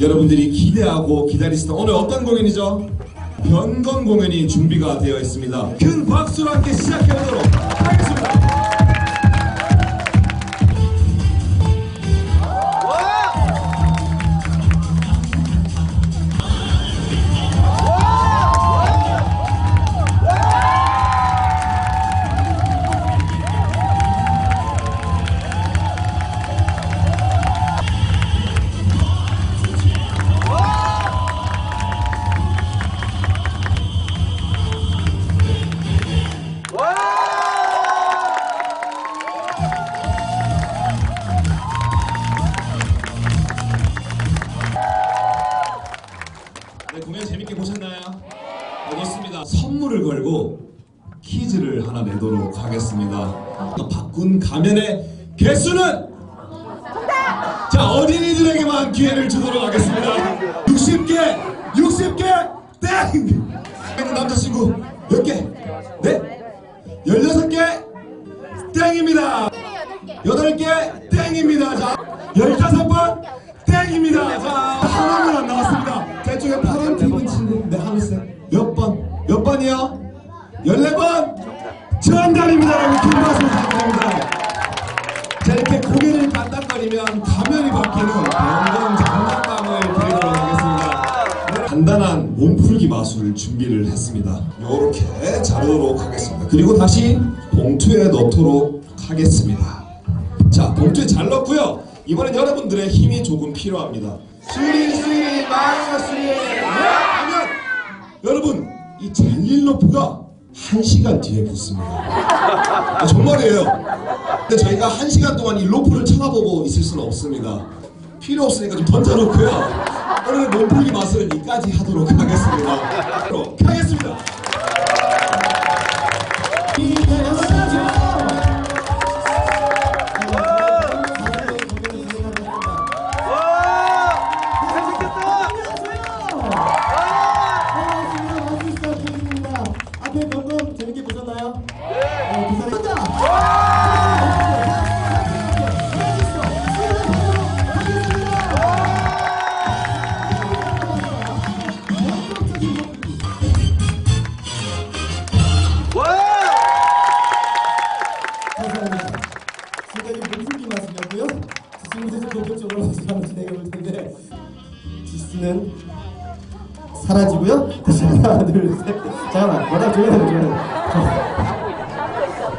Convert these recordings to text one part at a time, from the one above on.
여러분들이 기대하고 기다리시던 오늘 어떤 공연이죠? 변건 공연이 준비가 되어 있습니다. 큰 박수로 함께 시작해 보도록 자 어린이들에게만 기회를 주도록 하겠습니다. 60개, 60개, 땡! 남자친구 몇 개? 네? 16개? 땡입니다. 8개 땡입니다. 자, 15번 땡입니다. 자, 하나만 안 나왔습니다. 자, 이쪽에 파란 티 입은 친구 네, 하늘색 몇 번? 몇 번이요? 14번 정답입니다. 여러분 큰 박수 부탁드립니다. 자, 이렇게 고개를 반딱거리면 가면이 바뀌는 영광 장난감을 드리도록 하겠습니다. 간단한 몸풀기 마술 준비를 했습니다. 이렇게 자르도록 하겠습니다. 그리고 다시 봉투에 넣도록 하겠습니다. 자, 봉투에 잘 넣고요. 이번엔 여러분들의 힘이 조금 필요합니다. 수리 수리 마이너스 수리 하면 여러분 이 젤릴로프가 한 시간 뒤에 붙습니다. 아, 정말이에요. 근데 저희가 한 시간 동안 이 로프를 쳐다보고 있을 수는 없습니다. 필요 없으니까 좀 던져놓고요. 오늘 몸풀기 맛을 이까지 하도록 하겠습니다. 하겠습니다.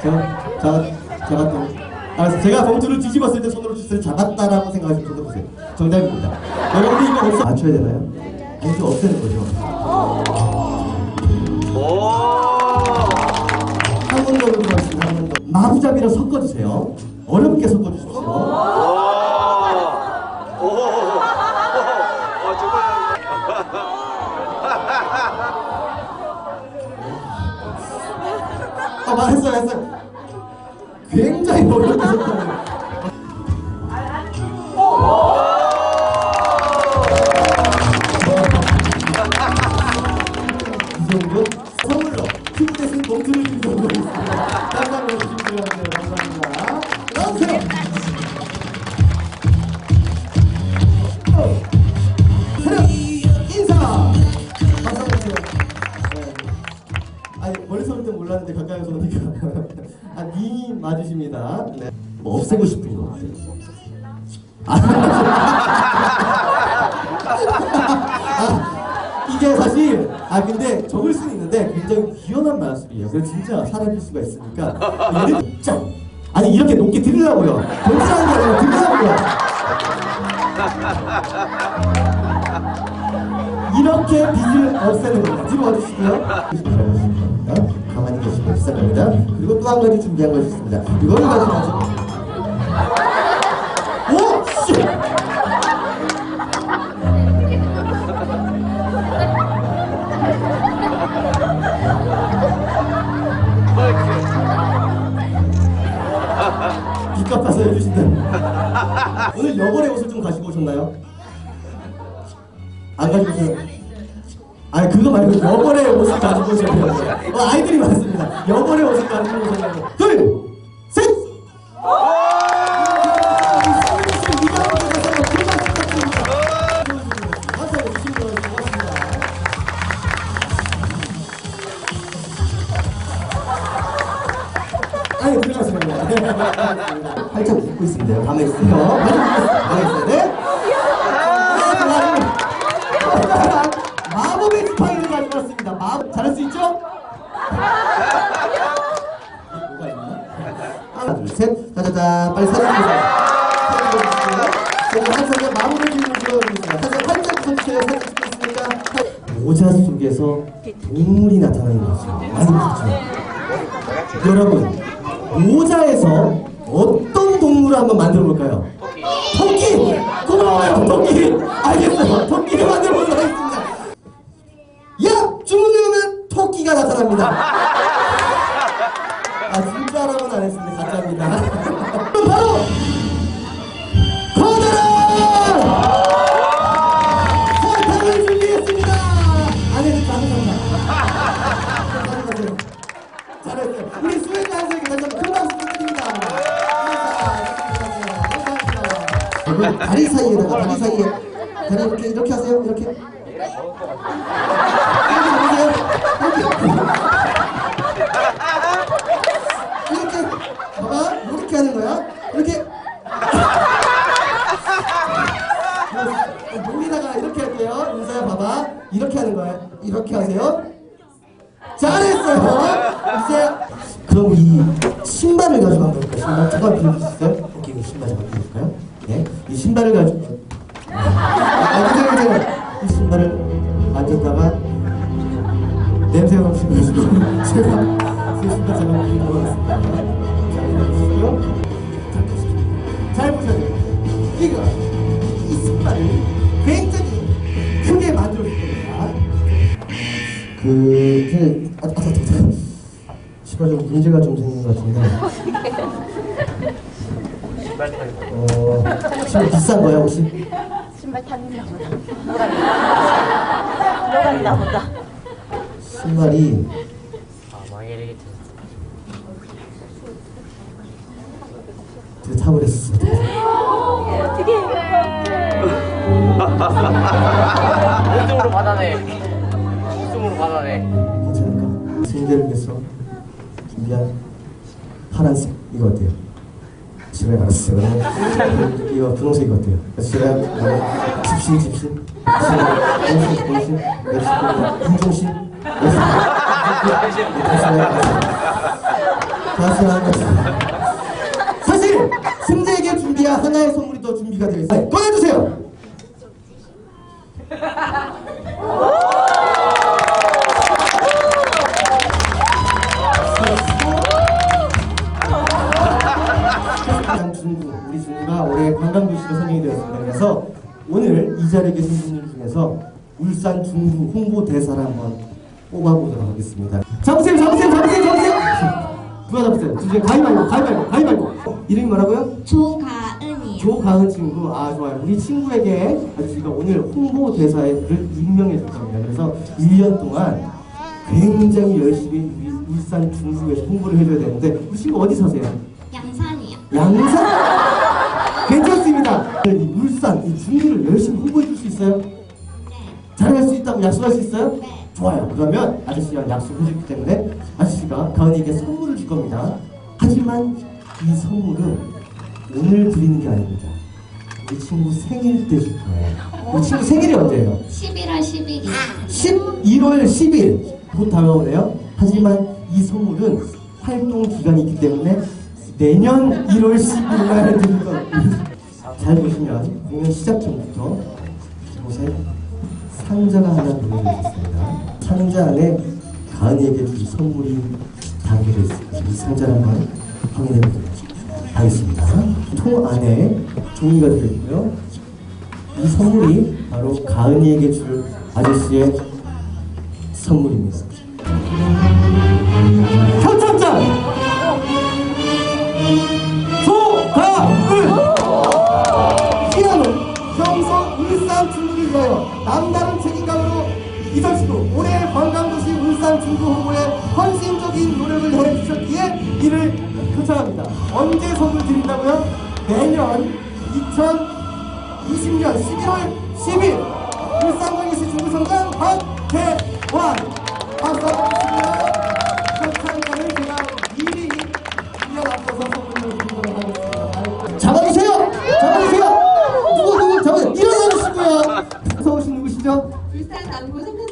제가, 제가, 제가 또. 알았어. 제가 봉투를 뒤집었을 때 손으로 주스를 잡았다라고 생각하시면 손 들어보세요. 정답입니다. 여러분들 이거 없어. 맞춰야 되나요? 아니, 좀 없애는 거죠. 한번더 들어가겠습니다. 마구잡이로 섞어주세요. 어렵게 섞어주십시오. 아, 말했어요, 했어요. 굉장히 섞어요. 가까이서 보니까 아니 맞으십니다. 네. 뭐 없애고 싶은 거 같아요. 아, 이게 사실 아 근데 적을 수는 있는데 굉장히 귀연한 마술이에요. 그래서 진짜 사라질 수가 있으니까 짜 아니 이렇게 높게 들으라고요. 동사한 게 아니라 들으라고요. 이렇게 빛을 없애는 겁니다. 뒤로 와주시고요. 계시고 시작합니다. 그리고 또 한 가지 준비한 것이 있습니다. 이거를 가지고 가죠. 안 가지고 말고 여벌의 옷을 가지고 오세요. 어, 아이들이 많습니다. 영어를 오실 거 아니고 오셨냐고. 둘, 셋! 아니, 들어가시면 활짝 웃고 있습니다. 가만히 있어요. 가만히 있어요. 네? 마법의 지팡이를 가지고 왔습니다. 마법 잘할 수 있죠? 뭐가 있나? 하나, 둘, 셋. 짜자잔. 빨리 찍으세요. 제가 주인을 보여드리겠습니다. 사진 활짝 웃어주세요. 사진 찍겠습니까? 모자 속에서 동물이 나타나는 거죠. 많이 보셨죠? 여러분, 모자에서 어떤 동물을 한번 만들어 볼까요? 토끼! 고마워요, 토끼! 알겠어요. 토끼를 만들어 보도록 하겠습니다. 야! 주문하면 토끼가 나타납니다. 다리 사이에다가 다리 사이에 다리 이렇게 이렇게 하세요. 이렇게. 이렇게 보세요. 이렇게. 이렇게. 봐봐. 이렇게 하는 거야. 이렇게. 여기다가 이렇게 할게요. 윤서야 봐봐. 이렇게 하는 거야. 이렇게 하세요. 잘했어요. 이제 그럼 이 신발을 가지고 한번 볼까요? 신발 잠깐 빌려줄 수 있어요? 오케이, 이 신발 잠깐 빌려줄까요? 네, 이 신발을 가지고 아, 그죠, 그죠. 이 신발을 만졌다가 냄새가 넘치고 계시고 제가 제 신발. 자, 빌려주시고요. 자, 보시죠. 잘 보셔야 돼요. 이거 이 신발을 굉장히 크게 만들어 줄 겁니다. 그, 그, 아, 아, 아, 아, 시발 좀 문제가 좀 생긴 것같 은데. 어, 신발 비싼 거야, 혹시? 신발 탔는가 보다. 녹았나 보다. 신발이, 아 망해야겠지. 되게 타버렸어. 어떻게 1등으로 받아내. 2등으로 받아내. 괜찮을까? 승대를 위해서 준비한 파란색, 이거 어때요? 집에 알았어요. 그러면 이거 분홍색 이거 어때요? 그래서 제가 어, 집신, 집신, 공신, 공신, 몇 분종신, 다시 하겠습니다. 사실 승재에게 준비한 하나의 선물이 더 준비가 되어 있어요. 꺼내주세요. 울산 중구 홍보 대사를 한번 뽑아보도록 하겠습니다. 잡으세요, 잡으세요, 잡으세요, 잡으세요. 누가 잡으세요? 주제 가위바위보, 가위바위보, 가위바위보. 이름이 뭐라고요? 조가은이요. 조가은 친구, 아 좋아요. 우리 친구에게 저희가 오늘 홍보 대사를 임명해 줄 겁니다. 그래서 1년 동안 굉장히 열심히 울산 중구에서 홍보를 해줘야 되는데 우리 친구 어디 사세요? 양산이요. 양산? 괜찮습니다. 이 울산, 이 중구를 열심히 홍보해 줄 수 있어요? 네. 잘할 수 있다고 약속할 수 있어요? 네. 좋아요. 그러면 아저씨가 약속해 줬기 때문에 아저씨가 가은이에게 선물을 줄 겁니다. 하지만 이 선물은 오늘 드리는 게 아닙니다. 우리 친구 생일 때 줄 거예요. 우리 친구 생일이 언제예요? 11월 10일이요. 11월 10일 곧 다가오네요. 하지만 이 선물은 활동 기간이 있기 때문에 내년 1월 10일 날 드릴 겁니다. 잘 보시면 공연 시작 전부터 이곳에 상자가 하나 보여져 있습니다. 상자 안에 가은이에게 줄 선물이 담겨져 있습니다. 이 상자를 한번 확인해 보도록 하겠습니다. 통 안에 종이가 들어있고요. 이 선물이 바로 가은이에게 줄 아저씨의 선물입니다. 조가은 피아노 경성 울산 위하여 남 올해 관광도시 울산 중구 홍보에 헌신적인 노력을 해주셨기에 이를 표창합니다. 언제 선물 드린다고요? 내년 2020년 11월 10일 울산광역시 중구청장 박태환 박수 부탁드립니다. 표창장을 제가 미리 이어받아서 선물을 드리도록 하겠습니다. 잡아주세요! 잡아주세요! 누구 누구 잡아주세요! 일어나주시고요. 무서우신 누구시죠? 울산 남구 성산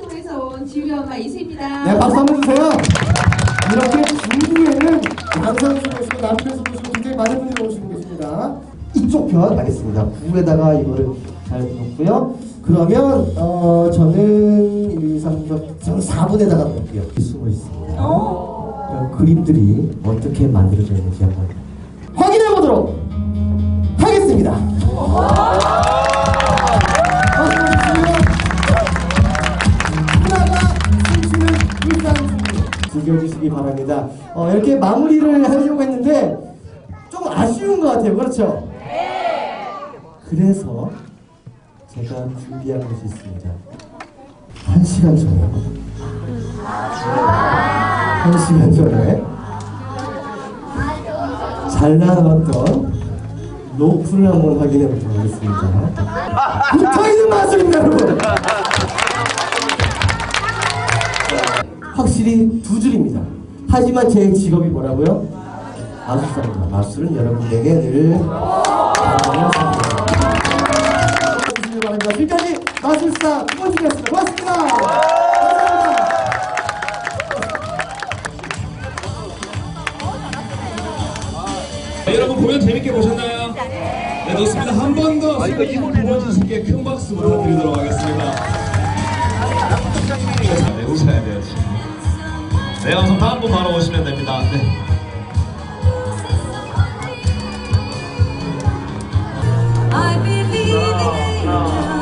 지우리 엄마 이수입니다. 네, 박수 한번 주세요. 이렇게 중부에는 양산에서 오시고 남편에서 오시고 굉장히 많은 분들이 오시고 계십니다. 이쪽 편 가겠습니다. 구에다가 이거를 잘 놓고요. 그러면 어 저는 1, 2, 3, 4, 저는 4분에다가 놓을게요. 숨어 있습니다. 그럼 그림들이 어떻게 만들어져 있는지 한번 확인해 보도록 하겠습니다. 즐겨주시기 바랍니다. 어, 이렇게 마무리를 하려고 했는데 좀 아쉬운 것 같아요. 그렇죠? 그래서 제가 준비한 것이 있습니다. 한 시간 전에 한 시간 전에 잘 나왔던 로프를 한번 확인해 보도록 하겠습니다. 붙어있는 마술입니다, 여러분. 확실히 두 줄입니다. 하지만 제 직업이 뭐라고요? 마술사입니다. 마술은 여러분에게 늘 바랍니다. 지금까지 마술사 김원중이었습니다. 고맙습니다. 감사합니다. 네, 여러분 공연 재밌게 보셨나요? 네, 좋습니다. 한 번더 김원진 씨께 큰 박수 부탁드리도록 하겠습니다. 자, 네, 오셔야 돼요, 지금. 네, 감사합니다. 다음 분 바로 오시면 됩니다. 네. I believe